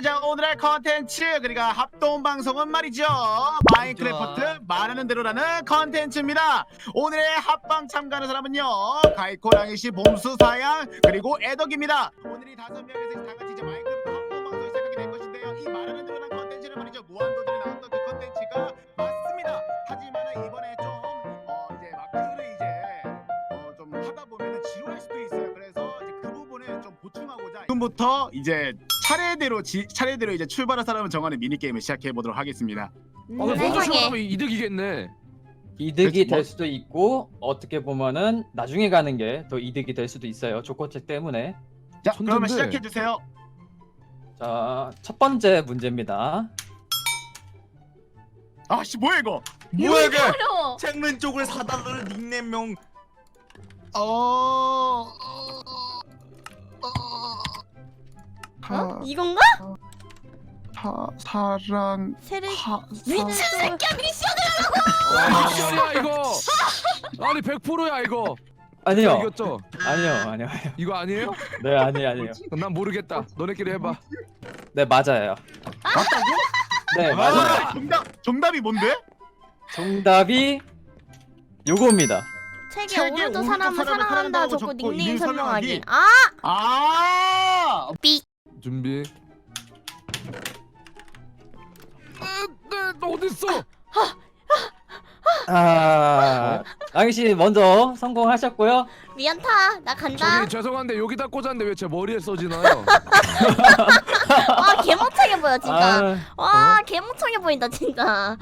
자 오늘의 컨텐츠 그러니까 합동 방송은 말이죠. 마인크래프트 말하는 대로라는 컨텐츠입니다. 오늘의 합방 참가하는 사람은요 가이코랑이 씨 봄수 사양 그리고 애덕입니다. 오늘이 다섯 명이서 다 같이 이제 마인크래프트 합동 방송을 시작하게 될 것인데요. 이 말하는 대로라는 컨텐츠는 말이죠. 무한도전에 나왔던 그 컨텐츠가 맞습니다. 하지만 이번에 좀 어, 이제 마크를 이제 어, 좀 하다 보면 지루할 수도 있어요. 그래서 이제 그 부분을 좀 보충하고자 지금부터 이제 차례대로 지, 차례대로 이제 출발할 사람을 정하는 미니 게임을 시작해 보도록 하겠습니다. 아, 음, 먼저 세상에. 출발하면 이득이겠네. 이득이 그렇지, 뭐- 될 수도 있고 어떻게 보면은 나중에 가는 게 더 이득이 될 수도 있어요. 조커책 때문에. 자, 천재인데. 그러면 시작해 주세요. 자, 첫 번째 문제입니다. 아씨 뭐야 이거? 뭐야 이게? 어려워. 책맨 쪽을 사다를 닉네임명 어. 어? 이건가? 사 사랑 세례 하 미친 새끼야 미션. 미션이야 이거. 아니 100%야 이거. 아니요. 이겼죠? 아니요. 아니요. 이거 아니에요? 네, 아니에요. 아니에요. 난 모르겠다. 너네끼리 해봐. 네, 맞아요. 맞다고? 네, 맞아요. 아, 정답 정답이 뭔데? 정답이 요겁니다. 책에 오늘도 사람을 사람을 사랑한다 사랑한다고 적고 적고 닉네임 설명하기. 설명하기. 아 아 준비. 아, 네, 너 어디 있어? 아, 랑이 씨 먼저 성공하셨고요. 미안타 나 간다. 저기 죄송한데 여기다 꽂았는데 왜 제 머리에 써지나요? 아 개멍청해 보여 진짜. 아, 와 개멍청해 보인다 진짜.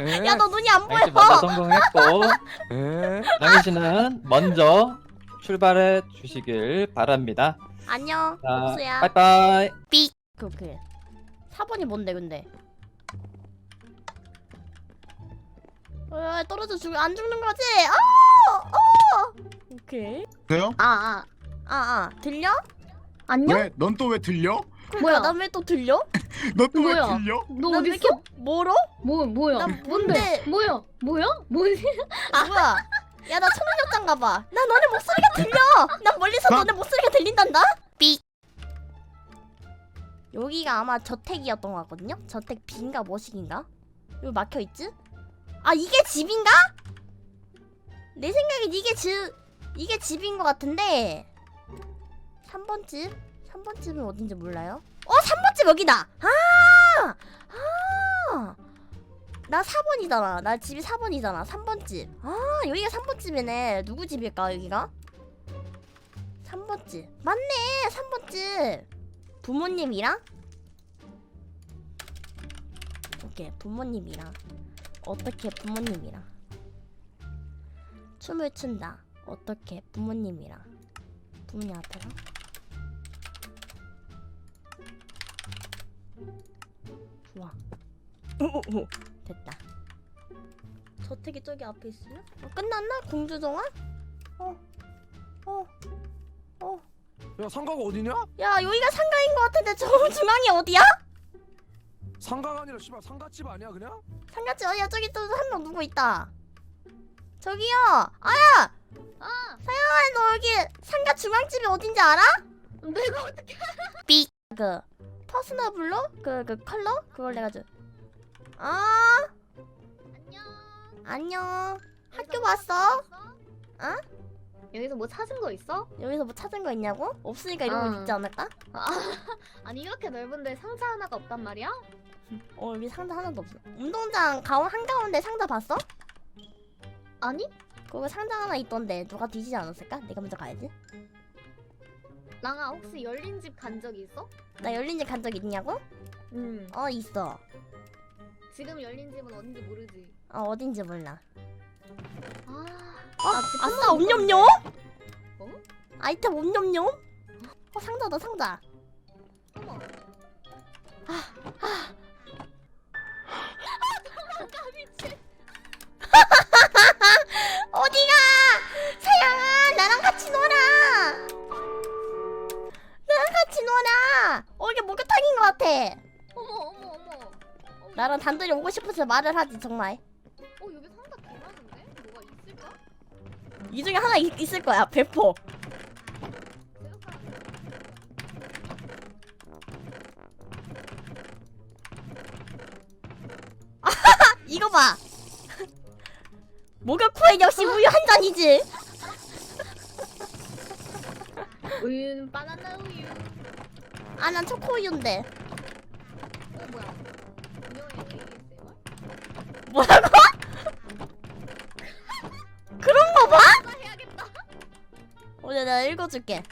에? 야 너 눈이 안씨 보여. 먼저 성공했고 에? 랑이 씨는 먼저 출발해 주시길 바랍니다. 안녕 자, 복수야. 빠이빠이. 오케이. 4번이 뭔데 근데? 어, 떨어져 죽, 안 죽는 거지? 아! 어! 오케이. 그래요? 아, 아. 아, 아. 들려? 안녕? 왜? 넌 또 왜 들려? 뭐야? 난왜또 들려? 너또왜 뭐야? 들려? 너난 어디 왜 있어? 이렇게 멀어? 뭐 뭐야? 난 뭔데? 뭐야? 뭐야? 뭐지? 아, 뭐야? 야, 나 초능력자인가 봐. 나 너네 목소리가 들려! 난 멀리서 나- 너네 목소리가 들린단다? 삑! 여기가 아마 저택이었던 것 같거든요? 저택 B인가 뭐식인가? 여기 막혀있지? 아, 이게 집인가? 내 생각엔 이게 집, 이게 집인 것 같은데 3번 집? 3번 집은 어딘지 몰라요? 어, 3번 집 여기다! 아! 아! 나 4번이잖아. 나 집이 4번이잖아. 3번 집. 아, 여기가 3번 집이네. 누구 집일까, 여기가? 3번 집. 맞네. 3번 집. 부모님이랑? 오케이. 부모님이랑. 어떻게 부모님이랑? 춤을 춘다. 어떻게 부모님이랑? 부모님 앞에서? 좋아. 됐다. 저택이 저기 앞에 있으면? 어, 끝났나? 공주정원? 어. 어. 어. 야 상가가 어디냐? 야, 여기가 상가인 것 같은데 저 중앙이 어디야? 상가가 아니라 씨발 상가집 아니야 그냥? 상가집 어디야? 저기 또 한 명 누구 있다. 저기요. 아야. 아, 사양아, 너 여기 상가 중앙집이 어딘지 알아? 내가 어떻게? 삐. 그 퍼스널 블루? 그 그 컬러? 그걸 내가 줘. 아, 안녕. 안녕. 학교 왔어? 여기서 뭐 찾은 거 있어? 여기서 뭐 찾은 거 있냐고? 없으니까 이런 거 어. 있지 않을까? 아, 아니 이렇게 넓은데 상자 하나가 없단 말이야? 어 여기 상자 하나도 없어. 운동장 가운 한 가운데 상자 봤어? 아니? 거기 상자 하나 있던데 누가 뒤지지 않았을까? 내가 먼저 가야지. 랑아 혹시 열린 집 간 적 있어? 나 열린 집 간 적 있냐고? 응. 어 있어. 지금 열린 집은 어딘지 모르지. 어 어딘지 몰라. 아, 어 아싸 옴념념? 어? 아이템 옴념념? 어 상자다 상자. 어머. 어디가? 사양아 나랑 같이 놀아. 나랑 같이 놀아. 어 이게 목욕탕인 것 같아. 나랑 단둘이 오고 싶어서 말을 하지 정말 어 여기 상자 개많은데? 뭐가 있을까? 이 중에 하나 있, 있을 거야 배포 아, 이거 봐 목욕후엔 역시 우유 한 잔이지 우유는 바나나 우유. 아 난 초코우유인데 어 뭐야? 뭐라고? 그런 거 봐? 나 해야겠다. 내가 읽어줄게.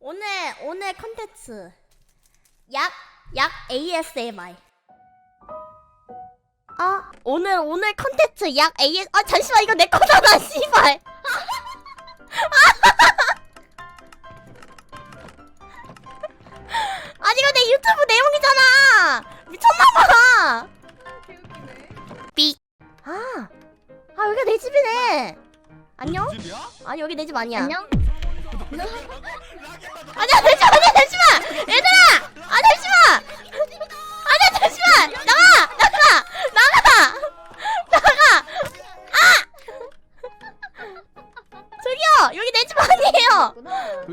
오늘 오늘 컨텐츠 약 약 ASMR. 아 오늘 오늘 컨텐츠 약 AS 아 잠시만 이거 내 거잖아 씨발. 내 내용이잖아. 미쳤나봐. 개웃기네. 아, 아 여기가 내 집이네. 안녕? 아니 여기 내 집 아니야. 안녕. 아니야 잠시만 아니야 잠시만 얘들아 아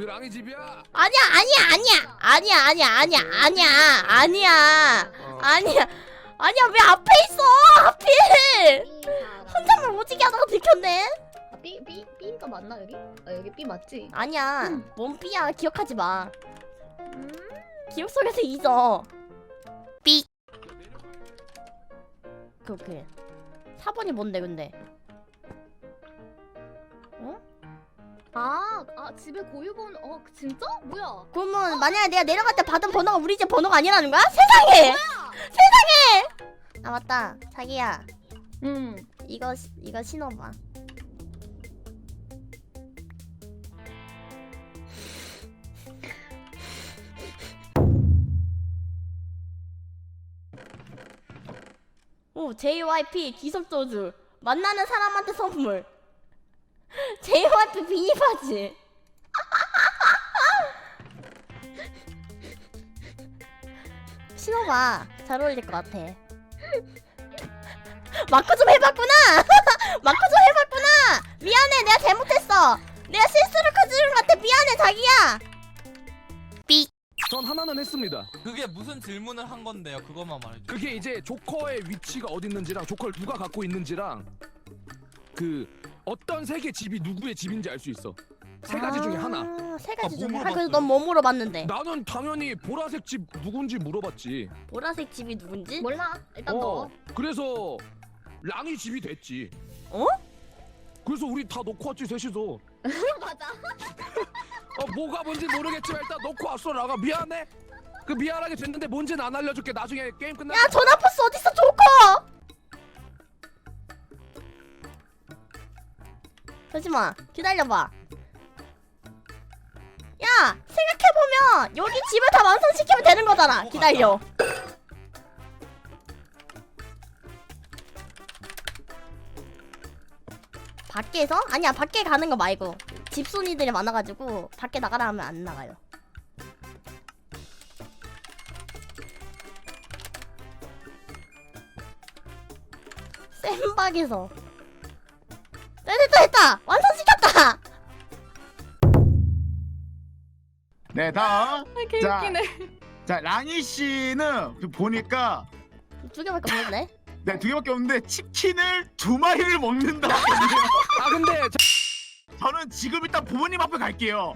여기 랑이 집이야. 아니야 아니야 아니야. 아니야 아니야 아니야 아니야 어. 아니야. 아니야 왜 앞에 있어? 하필. 혼자만 오지게 하다가 들켰네. B B B가 맞나 여기? 아 여기 B 맞지? 아니야. 음. 뭔 삐야? 기억하지 마. 음. 기억 속에서 잊어. 삐. 오케이 4번이 뭔데 근데? 아, 아 집에 고유번 어 진짜? 뭐야? 그러면 만약에 내가 내려갈 때 받은 번호가 우리 집 번호가 아니라는 거야? 세상에! 세상에! 아, 맞다. 자기야. 음. 이거, 시- 이거 신어봐. 오, JYP 기습도주. 만나는 사람한테 선물. JYP 비니바지. 신어봐. 잘 어울릴 것 같아. 마크 좀 해봤구나. 마크 좀 해봤구나. 미안해, 내가 잘못했어. 내가 실수를 저지른 것 같아. 미안해, 자기야. 전 하나는 했습니다. 그게 무슨 질문을 한 건데요? 그것만 말해줘. 그게 이제 조커의 위치가 어디 있는지랑 조커를 누가 갖고 있는지랑 그 어떤 색의 집이 누구의 집인지 알 수 있어. 세 가지 중에 하나. 아, 세 가지 아, 중에 뭐 하나. 그래서 물어봤어요? 넌 뭐 물어봤는데? 나는 당연히 보라색 집 누군지 물어봤지. 보라색 집이 누군지? 몰라. 일단 어. 넣어. 그래서 랑이 집이 됐지. 어? 그래서 우리 다 놓고 왔지 셋이서. 맞아. 어 뭐가 뭔지 모르겠지만 일단 놓고 왔어 라가 미안해. 그 미안하게 됐는데 뭔지는 안 알려줄게. 나중에 게임 끝나. 야, 전화버스 어딨어, 조커! 잠시만, 기다려봐. 야, 생각해보면, 여기 집을 다 완성시키면 되는 거잖아. 기다려. 밖에서? 아니야, 밖에 가는 거 말고. 집순이들이 많아가지고, 밖에 나가라 하면 안 나가요. 센박에서 네, 됐다 됐다 완성시켰다 네 다음 아, 개웃기네. 자 랑이 씨는 보니까 두 개밖에 없는데 네, 두 개밖에 없는데 치킨을 두 마리를 먹는다. 아 근데 저는 지금 일단 부모님 앞에 갈게요.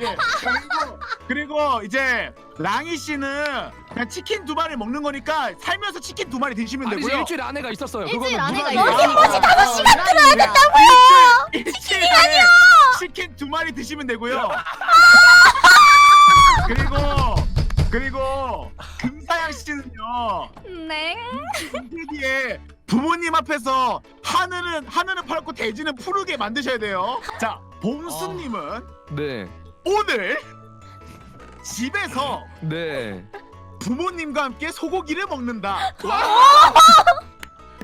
예, 그리고 그리고 이제 랑이 씨는 그냥 치킨 두 마리 먹는 거니까 살면서 치킨 두 마리 드시면 아니지 되고요. 일주일 안에가 있었어요. 일주일 그거는 안에가 누가 있어요. 얘기해. 여기 뭐지 다섯 시간 들어야 된다고요. 일주일 안에 치킨 두 마리 드시면 되고요. 그리고 그리고 금사양 씨는요. 네. 금태기에 부모님 앞에서 하늘은 하늘은 파랗고 대지는 푸르게 만드셔야 돼요. 자, 봄수님은 네. 오늘 집에서 네. 부모님과 함께 소고기를 먹는다. 그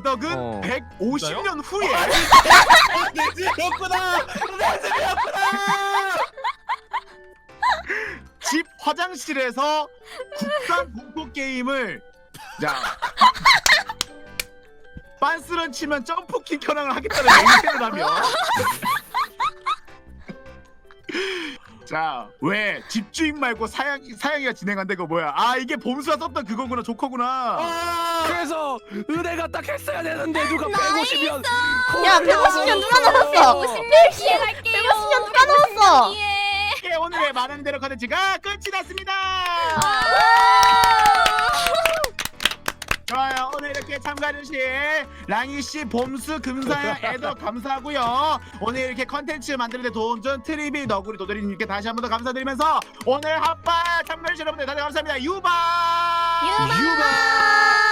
덕은 어. 150년 후에 내 집이었구나. 내 집이었구나. 집 화장실에서 국산 공포 게임을 자 빤스런 치면 점프킹 현황을 하겠다는 맹세를 하며 자, 왜? 집주인 말고 사양 사양이가 진행한데 그 뭐야? 아 이게 봄수가 썼던 그거구나 조커구나. 그래서 은혜가 딱 했어야 되는데 누가 150년 야 150년 누가 넘었어? 150년 할게요. 150년 누가 넘었어? 예, 오늘의 말하는 대로 컨텐츠가 끝이 났습니다. 좋아요. 오늘 이렇게 참가해주신 랑이 씨, 봄수, 금사야, 애도 감사하고요. 오늘 이렇게 컨텐츠 만드는데 도움 준 트리비 너구리 도도리님께 다시 한 번 더 감사드리면서 오늘 핫바 참가해주신 여러분들 다들 감사합니다. 유바. 유바